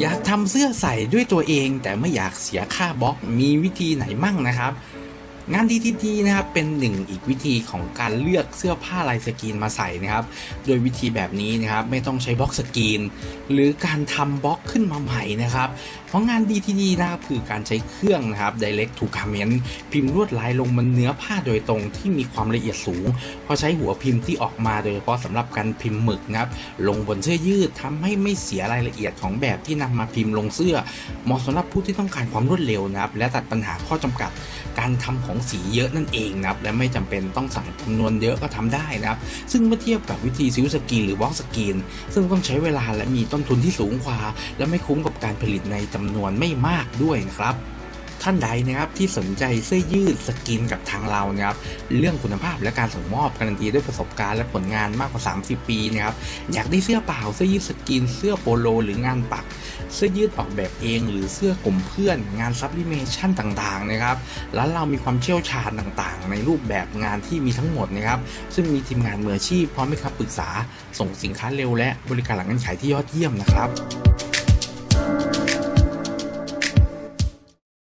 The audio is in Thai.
อยากทำเสื้อใส่ด้วยตัวเองแต่ไม่อยากเสียค่าบล็อกมีวิธีไหนมั่งนะครับ งาน DTT นะครับเป็นหนึ่งอีกวิธีของการเลือกเสื้อผ้าลายสกรีนมาใส่นะครับ โดยวิธีแบบนี้นะครับไม่ต้องใช้บล็อกสกรีน หรือการทำบล็อกขึ้นมาใหม่นะครับ เพราะงาน DTT นะครับคือการใช้เครื่องนะครับ Direct to Garment พิมพ์ลวดลายลงบนเนื้อผ้าโดยตรงที่มีความละเอียดสูงพราะใช้หัวพิมพ์ที่ออกมาโดยเฉพาะสำหรับการพิมพ์หมึกนะครับลงบนเสื้อยืดทำให้ไม่เสียรายละเอียดของแบบที่นำมาพิมพ์ลงเสื้อเหมาะสำหรับผู้ที่ต้องการความรวดเร็วนะครับและตัดปัญหาข้อจำกัดการทำของสีเยอะนั่นเองนะครับและไม่จำเป็นต้องสั่งจำนวนเยอะก็ทำได้นะครับ ซึ่งเมื่อเทียบกับวิธีซิลสกรีนหรือบล็อกสกรีนซึ่งต้องใช้เวลาและมีต้นทุนที่สูงกว่า และไม่คุ้มกับการผลิตในจำนวนไม่มากด้วยนะครับ ท่านใดนะครับที่สนใจเสื้อยืดสกินกับทางเรานะครับเรื่องคุณภาพและการส่งมอบการันตีด้วยประสบการณ์และผลงานมากกว่า 30 ปีนะครับอยากได้เสื้อเปล่าเสื้อยืดสกิน เสื้อโปโล หรืองานปัก เสื้อยืดออกแบบเอง หรือเสื้อกลุ่มเพื่อน งานซับลิเมชั่นต่างๆนะครับแล้วเรามีความเชี่ยวชาญต่างๆ ในรูปแบบงานที่มีทั้งหมดนะครับซึ่งมีทีมงานมืออาชีพพร้อมให้คำปรึกษา ส่งสินค้าเร็วและบริการหลังการขายที่ยอดเยี่ยมนะครับ